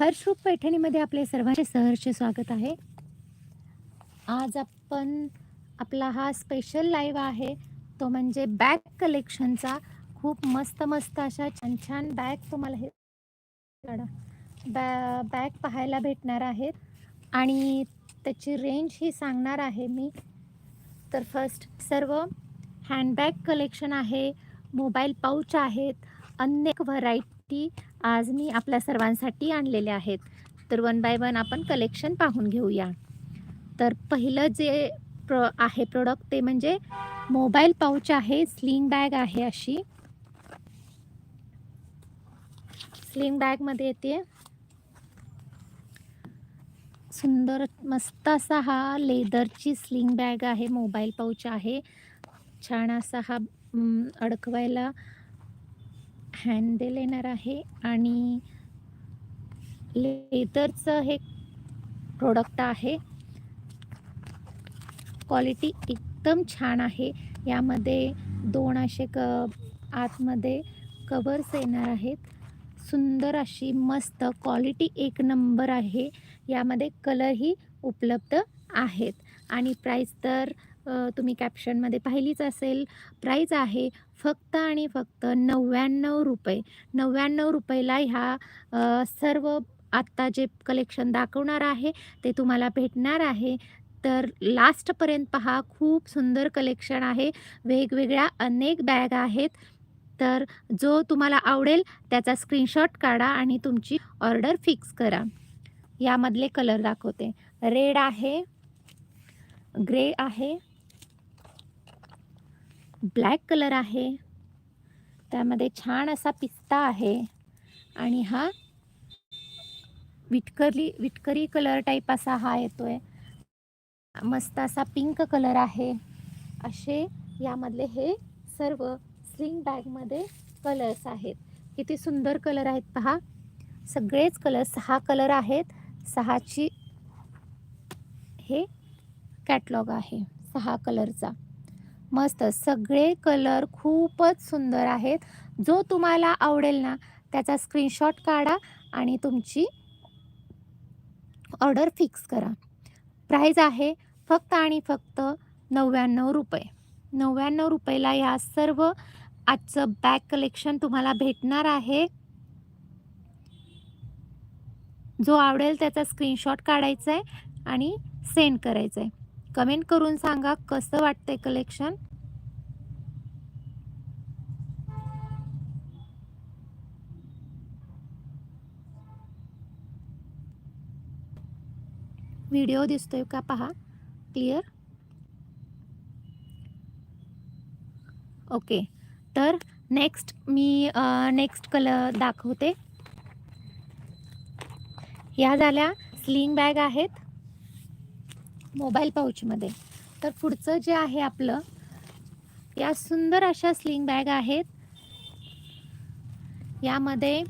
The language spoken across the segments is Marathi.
हर्षरूप पैठणीमध्ये आपले सर्वांचे सहर्ष स्वागत आहे. आज आपण आपला हा स्पेशल लाईव्ह आहे. तो म्हणजे बॅग कलेक्शनचा खूप मस्त मस्त अशा छान छान बॅग तुम्हाला हे काढा. बॅ बॅग पाहायला भेटणार आहेत. आणि त्याची रेंज ही सांगणार आहे मी. तर फर्स्ट सर्व हँडबॅग कलेक्शन आहे. मोबाईल पाऊच आहेत. अनेक व्हरायटी आज मी आपल्या सर्वांसाठी आणलेले आहेत. तर वन बाय वन आपण कलेक्शन पाहून घेऊया. तर पहिलं जे प्र आहे प्रोडक्ट ते म्हणजे मोबाईल पाऊच आहे स्लिंग बॅग आहे अशी. स्लिंग बॅगमध्ये येते. सुंदर मस्त असा हा लेदरची स्लिंग बॅग आहे मोबाईल पाऊच आहे. छान असा हा अडकवायला हँडल येणार आहे आणि लेदरचं हे प्रोडक्ट आहे. क्वालिटी एकदम छान आहे. यामध्ये दोन असे क आतमध्ये कवर्स येणार आहेत. सुंदर अशी मस्त क्वालिटी एक नंबर आहे. यामध्ये कलरही उपलब्ध आहेत. आणि प्राईस तर तुम्ही कॅप्शनमध्ये पाहिलीच असेल. प्राईज आहे फक्त आणि फक्त नव्याण्णव रुपये. नव्याण्णव रुपयाला ह्या सर्व आत्ता जे कलेक्शन दाखवणार आहे ते तुम्हाला भेटणार आहे. तर लास्टपर्यंत पहा खूप सुंदर कलेक्शन आहे. वेगवेगळ्या अनेक बॅग आहेत. तर जो तुम्हाला आवडेल त्याचा स्क्रीनशॉट काढा आणि तुमची ऑर्डर फिक्स करा. यामधले कलर दाखवते. रेड आहे. ग्रे आहे. ब्लॅक कलर आहे. त्यामध्ये छान असा पिस्ता आहे. आणि हा विटकरी विटकरी कलर टाईप असा हा येतोय. मस्त असा पिंक कलर आहे. असे यामधले हे सर्व स्लिंग बॅगमध्ये कलर्स आहेत. किती सुंदर कलर आहेत पहा. सगळेच कलर सहा कलर आहेत. सहाची हे कॅटलॉग आहे. सहा कलरचा मस्त. सगळे कलर खूपच सुंदर आहेत. जो तुम्हाला आवडेल ना त्याचा स्क्रीनशॉट काढा आणि तुमची ऑर्डर फिक्स करा. प्राईज आहे फक्त आणि फक्त नव्याण्णव रुपये. नव्याण्णव रुपयाला या सर्व आजचं बॅग कलेक्शन तुम्हाला भेटणार आहे. जो आवडेल त्याचा स्क्रीनशॉट काढायचा आहे आणि सेंड करायचं आहे कमेंट करून सांगा कसं वाटतंय कलेक्शन? व्हिडिओ दिसतोय का पहा? क्लिअर? ओके. तर नेक्स्ट मी नेक्स्ट कलर दाखवते. या झाल्या स्लिंग बॅग आहेत. मोबाईल पाऊचमध्ये तर पुढचं जे आहे आपलं या सुंदर अशा स्लिंग बॅग आहेत. यामध्ये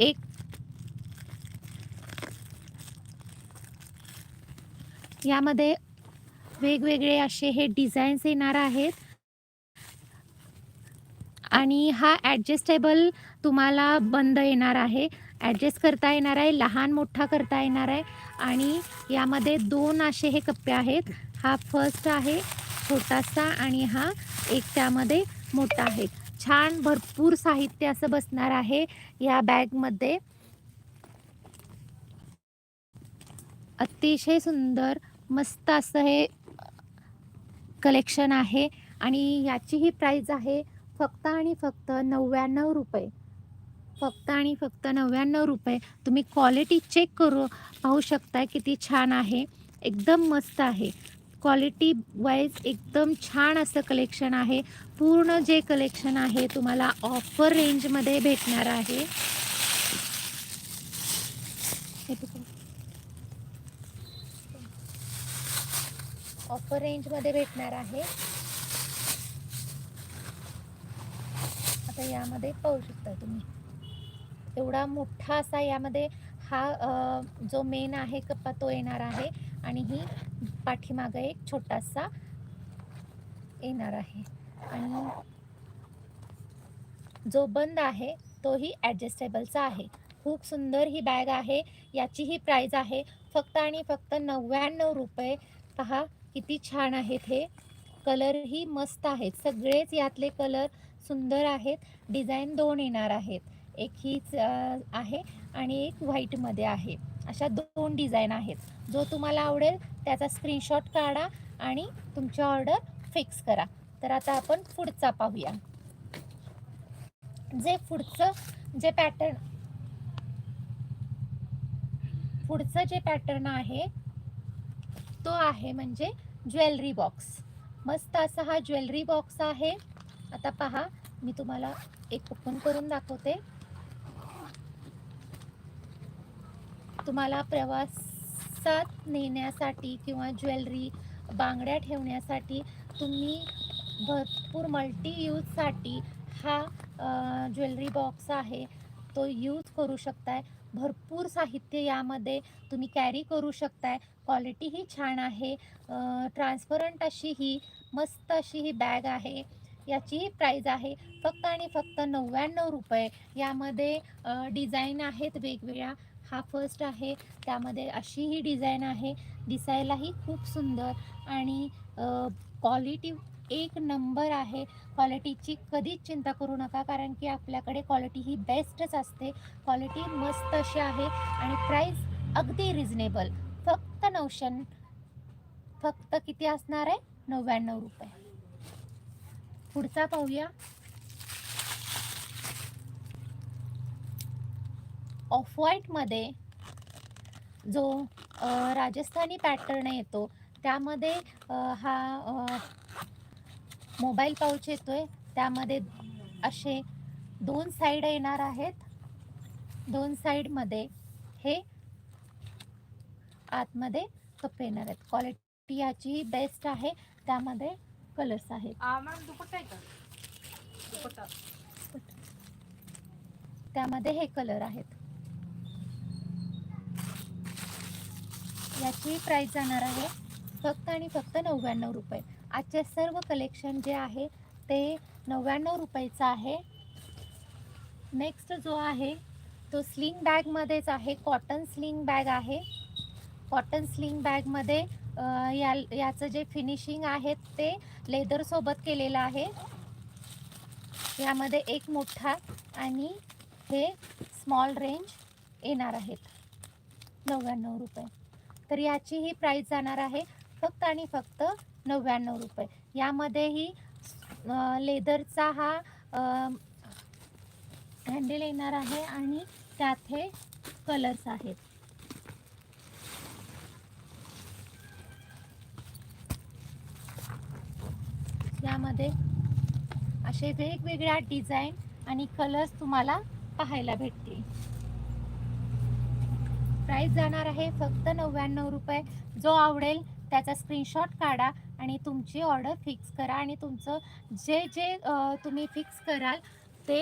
एक यामध्ये वेगवेगळे असे हे डिझाईन्स येणार आहेत. आणि हा ॲडजस्टेबल तुम्हाला बंद येणार आहे. ॲडजस्ट करता येणार आहे लहान मोठा करता येणार आहे आणि यामध्ये दोन असे हे कप्पे आहेत. हा फर्स्ट आहे छोटासा आणि हा एक त्यामध्ये मोठा आहे. छान भरपूर साहित्य असं बसणार आहे या बॅगमध्ये. अतिशय सुंदर मस्त असं हे कलेक्शन आहे आणि याची ही प्राईज आहे फक्त आणि फक्त नव्याण्णव रुपये. फक्त आणि फक्त नव्याण्णव रुपये. तुम्ही क्वालिटी चेक करू पाहू शकता किती छान आहे. एकदम मस्त आहे. क्वालिटी वाईज एकदम छान असं कलेक्शन आहे. पूर्ण जे कलेक्शन आहे तुम्हाला ऑफर रेंजमध्ये भेटणार आहे. ऑफर रेंजमध्ये भेटणार आहे. आता यामध्ये पाहू शकता तुम्ही. एवढा मोठा असा यामध्ये हा जो मेन आहे कप्पा तो येणार आहे. आणि ही पाठीमागं एक छोटासा येणार आहे. आणि जो बंद आहे तोही ॲडजस्टेबलचा आहे. खूप सुंदर ही बॅग आहे. याची ही प्राईज आहे. फक्त आणि फक्त नव्याण्णव रुपये. पहा किती छान आहेत हे. कलरही मस्त आहेत. सगळेच यातले कलर सुंदर आहेत. डिझाईन दोन येणार आहेत. एक हीच आहे आणि एक व्हाईटमध्ये आहे. अशा दोन डिझाईन आहेत. जो तुम्हाला आवडेल त्याचा स्क्रीनशॉट काढा आणि तुमची ऑर्डर फिक्स करा. तर आता आपण पुढचा पाहूया. जे पुढचं जे पॅटर्न पुढचं जे पॅटर्न आहे तो आहे म्हणजे ज्वेलरी बॉक्स. मस्त असा हा ज्वेलरी बॉक्स आहे. आता पहा मी तुम्हाला एक ओपन करून दाखवते. तुम्हाला प्रवासात नेण्यासाठी किंवा ज्वेलरी बांगड्या ठेवण्यासाठी तुम्ही भरपूर मल्टी यूजसाठी हा ज्वेलरी बॉक्स आहे. तो यूज करू शकताय. भरपूर साहित्य यामध्ये तुम्ही कॅरी करू शकताय. क्वालिटीही छान आहे. ट्रान्सपरंट अशी ही मस्त अशी ही बॅग आहे. याचीही प्राईज आहे फक्त आणि फक्त नव्याण्णव रुपये. यामध्ये डिझाईन आहेत वेगवेगळ्या. हा फर्स्ट आहे. त्यामध्ये अशी ही डिझाईन आहे. दिसायलाही खूप सुंदर आणि क्वालिटी एक नंबर आहे. क्वालिटीची कधीच चिंता करू नका कारण की आपल्याकडे क्वालिटी ही बेस्टच असते. क्वालिटी मस्त अशी आहे आणि प्राईस अगदी रिजनेबल फक्त नऊशे फक्त किती असणार आहे? नव्याण्णव रुपये. पुढचा पाहूया. ऑफ व्हाईटमध्ये जो राजस्थानी पॅटर्न येतो त्यामध्ये हा मोबाईल पाऊच येतोय. त्यामध्ये असे दोन साईड येणार आहेत. दोन साईडमध्ये हे आतमध्ये कप्पे येणार आहेत. क्वालिटी याची बेस्ट आहे. त्यामध्ये कलर्स आहेत. आहे त्यामध्ये हे कलर आहेत. याची प्राईस जाणार आहे. फक्त आणि फक्त नव्याण्णव रुपये. आजचे सर्व कलेक्शन जे आहे ते नव्याण्णव रुपयाचं आहे. नेक्स्ट जो आहे तो स्लिंग बॅगमध्येच आहे. कॉटन स्लिंग बॅग आहे. कॉटन स्लिंग बॅगमध्ये या याचं जे फिनिशिंग आहे ते लेदरसोबत केलेलं आहे. यामध्ये एक मोठा आणि हे स्मॉल रेंज येणार आहेत. नव्याण्णव रुपये. तर याची ही प्राईस जाणार आहे फक्त आणि फक्त नव्याण्णव रुपये. यामध्येही लेदरचा हा हँडल येणार आहे आणि त्यात हे कलर्स आहेत. यामध्ये असे वेगवेगळ्या डिझाईन आणि कलर्स तुम्हाला पाहायला भेटतील. प्राईस जाणार आहे फक्त नव्याण्णव रुपये. जो आवडेल त्याचा स्क्रीनशॉट काढा आणि तुमची ऑर्डर फिक्स करा आणि तुमचं जे जे तुम्ही फिक्स कराल ते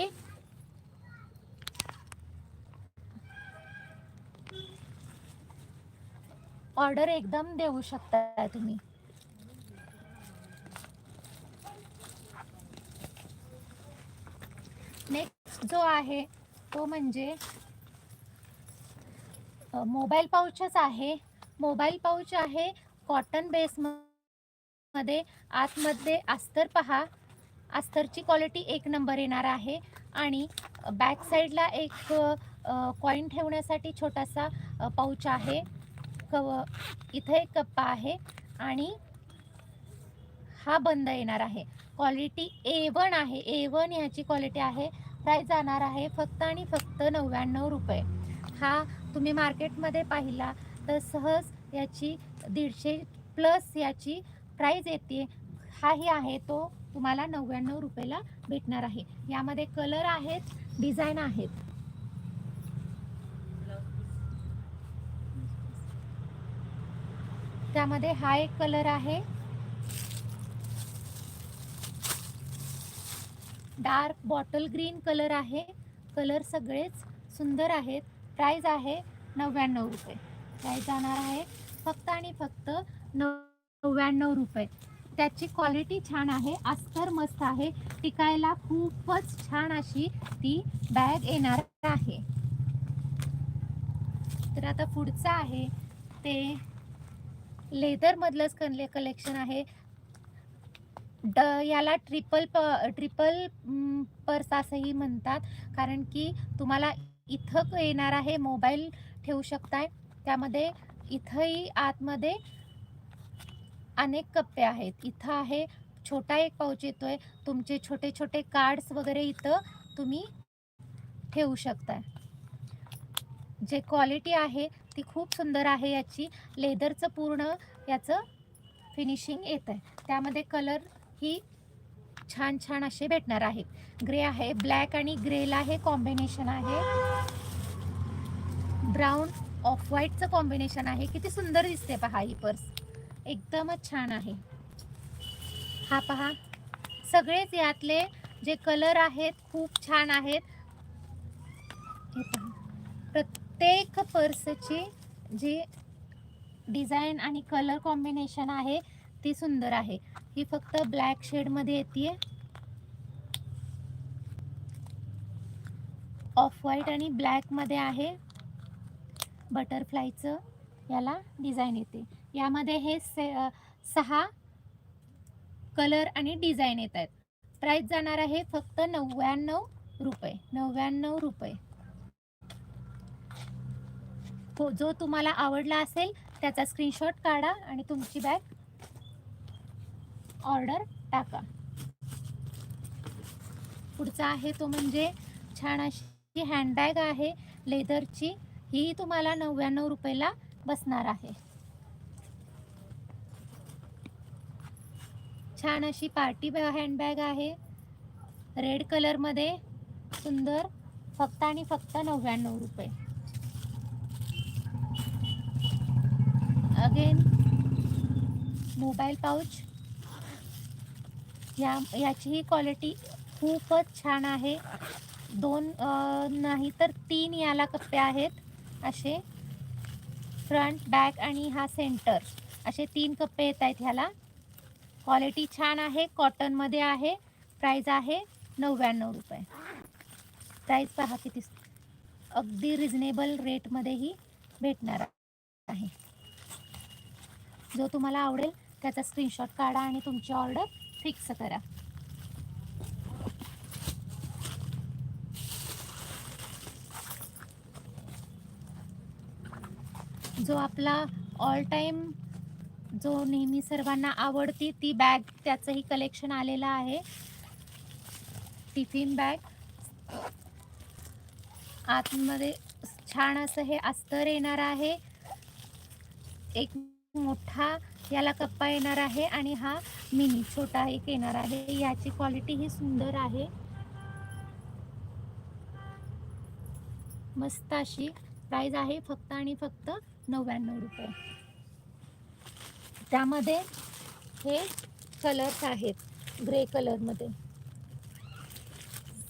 ऑर्डर एकदम देऊ शकता तुम्ही. नेक्स्ट जो आहे तो म्हणजे मोबाईल पाऊचच आहे. मोबाईल पाऊच आहे. कॉटन बेसमध्ये मध्ये आतमध्ये अस्तर पहा. अस्तरची क्वालिटी एक नंबर येणार आहे. आणि बॅक साईडला एक कॉईन ठेवण्यासाठी छोटासा पाऊच आहे. कव इथे एक कप्पा आहे. आणि हा बंद येणार आहे. क्वालिटी ए वन आहे. ए वन ह्याची क्वालिटी आहे. प्राईस जाणार आहे फक्त आणि फक्त नव्याण्णव रुपये. हा तुम्ही मार्केटमध्ये पाहिला तर सहज याची दीडशे प्लस याची प्राईज येते. हाही आहे तो तुम्हाला नव्याण्णव रुपयाला भेटणार आहे. यामध्ये कलर आहेत डिझाईन आहेत. त्यामध्ये हा एक कलर आहे. डार्क बॉटल ग्रीन कलर आहे. कलर सगळेच सुंदर आहेत. प्राईज आहे नव्याण्णव रुपये. प्राईज जाणार आहे फक्त आणि फक्त नव्याण्णव रुपये. त्याची क्वालिटी छान आहे अस्तर मस्त आहे टिकायला खूपच छान अशी ती बॅग येणार आहे. तर आता पुढचं आहे ते लेदरमधलंच कनले कलेक्शन आहे. ड याला ट्रिपल प ट्रिपल पर्स असंही म्हणतात. कारण की तुम्हाला इथं येणार आहे मोबाईल ठेवू शकताय. त्यामध्ये इथंही आतमध्ये अनेक कप्पे आहेत. इथं आहे छोटा एक पाऊच येतोय. तुमचे छोटे छोटे कार्ड्स वगैरे इथं तुम्ही ठेवू शकताय. जे क्वालिटी आहे ती खूप सुंदर आहे याची. लेदरचं पूर्ण याचं फिनिशिंग येत आहे त्यामध्ये कलर ही छान छान असे भेटणार आहेत. ग्रे आहे ब्लॅक आणि ग्रेला हे कॉम्बिनेशन आहे. ब्राऊन ऑफ व्हाईटचं कॉम्बिनेशन आहे. किती सुंदर दिसते पहा ही पर्स. एकदमच छान आहे. हा पहा. सगळेच यातले जे कलर आहेत खूप छान आहेत. हे पहा. प्रत्येक पर्सची जी डिझाईन आणि कलर कॉम्बिनेशन आहे ती सुंदर आहे. ही फक्त ब्लॅक शेडमध्ये येते ऑफ व्हाईट आणि ब्लॅकमध्ये आहे. बटरफ्लायचं याला डिझाईन येते. यामध्ये हे से सहा कलर आणि डिझाईन येत आहेत. प्राईस जाणार आहे फक्त नव्याण्णव रुपये. नव्याण्णव रुपये. हो जो तुम्हाला आवडला असेल त्याचा स्क्रीनशॉट काढा आणि तुमची बॅग ऑर्डर टाका. पुढचा आहे तो म्हणजे छान अशी हँडबॅग आहे. लेदरची. ही तुम्हाला नव्याण्णव रुपयाला बसणार आहे. छान अशी पार्टी हँडबॅग आहे. रेड कलरमध्ये. सुंदर. फक्त आणि फक्त नव्याण्णव रुपये. अगेन मोबाईल पाऊच या याचीही क्वालिटी खूपच छान आहे. दोन नाही तर तीन याला कप्पे आहेत. असे फ्रंट बॅक आणि हा सेंटर असे तीन कप्पे येत आहेत ह्याला. क्वालिटी छान आहे कॉटनमध्ये आहे. प्राईज आहे नव्याण्णव रुपये. प्राईज पहा किती अगदी रिजनेबल रेटमध्येही भेटणार आहे. जो तुम्हाला आवडेल त्याचा स्क्रीनशॉट काढा आणि तुमची ऑर्डर फिक्स करा जो आपला ऑल टाईम जो नेहमी सर्वांना आवडती ती बॅग त्याचंही कलेक्शन आलेलं आहे. टिफिन बॅग आतमध्ये छान असं हे अस्तर येणार आहे. एक मोठा याला कप्पा येणार आहे आणि हा मिनी छोटा एक येणार आहे. याची क्वालिटी ही सुंदर आहे. मस्त अशी प्राइस आहे फक्त आणि फक्त नव्याण्णव रुपये. त्यामध्ये हे कलर्स आहेत ग्रे कलरमध्ये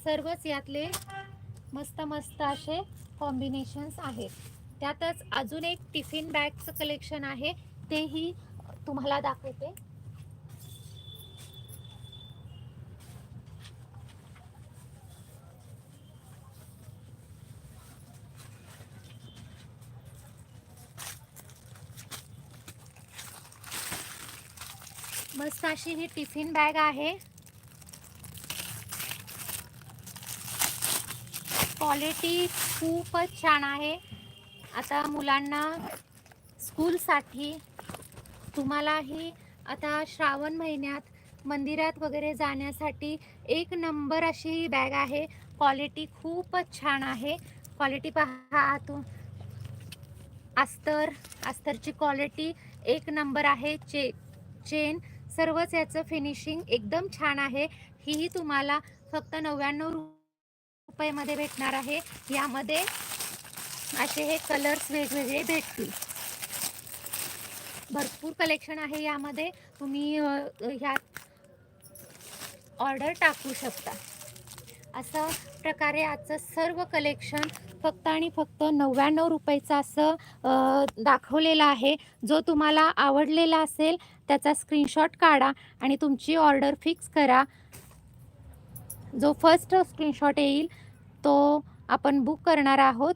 सर्वच यातले मस्त मस्त असे कॉम्बिनेशन्स आहेत. त्यातच अजून एक टिफिन बॅगचं कलेक्शन आहे. तेही तुम्हाला दाखवते. मस्त अशी ही टिफिन बॅग आहे. क्वालिटी खूपच छान आहे. आता मुलांना स्कूलसाठी तुम्हालाही आता श्रावण महिन्यात मंदिरात वगैरे जाण्यासाठी एक नंबर अशी ही बॅग आहे. क्वालिटी खूपच छान आहे. क्वालिटी पहा आतून. अस्तर अस्तरची क्वालिटी एक नंबर आहे. चे चेन सर्वच याचं फिनिशिंग एकदम छान आहे. हीही तुम्हाला फक्त नव्याण्णव रुपयामध्ये भेटणार आहे. यामध्ये असे हे कलर्स वेगवेगळे भेटतील. भरपूर कलेक्शन आहे यामध्ये. तुम्ही ह्यात ऑर्डर टाकू शकता. असं प्रकारे आजचं सर्व कलेक्शन फक्त आणि फक्त नव्याण्णव रुपयाचं असं दाखवलेलं आहे. जो तुम्हाला आवडलेला असेल त्याचा स्क्रीनशॉट काढा आणि तुमची ऑर्डर फिक्स करा. जो फर्स्ट स्क्रीनशॉट येईल तो आपण बुक करणार आहोत.